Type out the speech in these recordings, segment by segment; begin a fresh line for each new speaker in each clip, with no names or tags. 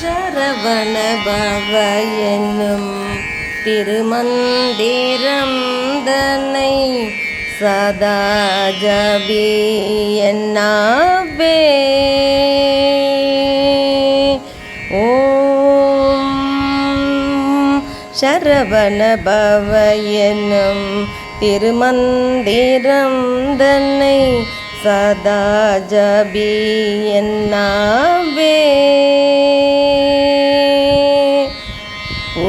சரவண பவ என்னும் திருமந்திரம் தன்னை சதா ஜபி என்னாவே ஓம் சரவண பவ என்னும் திருமந்திரம் தன்னை சதா ஜபி என்னாவே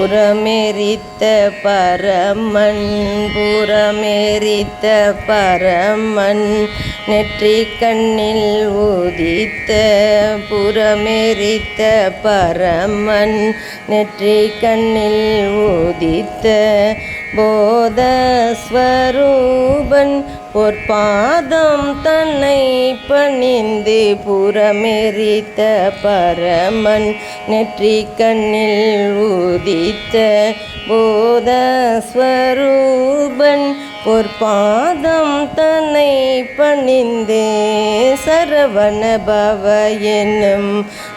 புறமெரித்த பரமன் புறமெரித்த பரமன் நெற்றி கண்ணில் உதித்த புறமெரித்த பரமன் நெற்றி கண்ணில் உதித்த போதஸ்வரூபன் பொற்பாதம் தன்னை பணிந்து புறமெறித்த பரமன் நெற்றி கண்ணில் உதித்த போதஸ்வரூபன் பொற்பாதம் தன்னை பணிந்து சரவண பவ என்னும்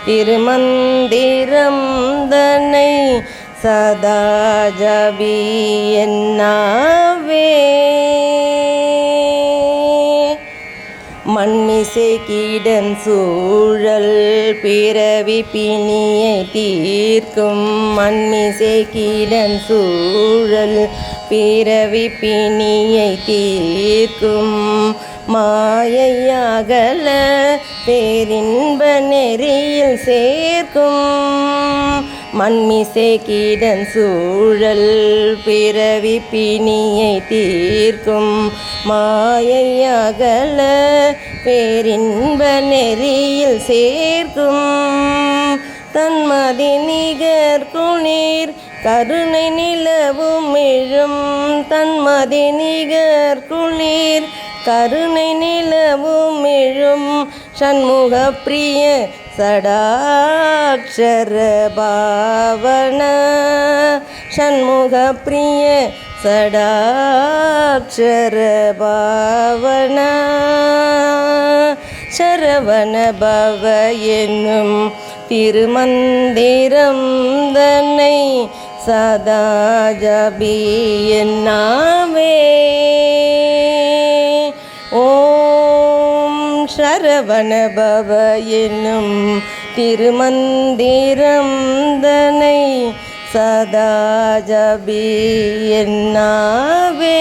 திருமந்திரம் தன்னை சதா ஜபி என்னாவே? மண்மிசை கீடன் சூழல் பிறவி பிணியை தீர்க்கும். மண்மிசை கீடன் சூழல் பிறவி பிணியை தீர்க்கும். மாயையாகல பேரின்ப நெறியில் சேர்க்கும். மண்மிசை கீடன் சூழல் பிறவி பிணியை தீர்க்கும் மாயை அகல பேரின்ப நெறியில் சேர்க்கும். தன்மதி நிகர் குளிர் கருணை நிலவும் இழும். தன்மதி நிகர் குளிர் கருணை நிலவும் எழும் சண்முக பிரிய சடாட்சர பாவன. சண்முக பிரிய சடாட்சர பாவன. சரவண பவ என்னும் திருமந்திரம் தன்னை சதா ஜபி என்னாவே சரவணபவ என்னும் திருமந்திரம் தனை சதா ஜபி என்னாவே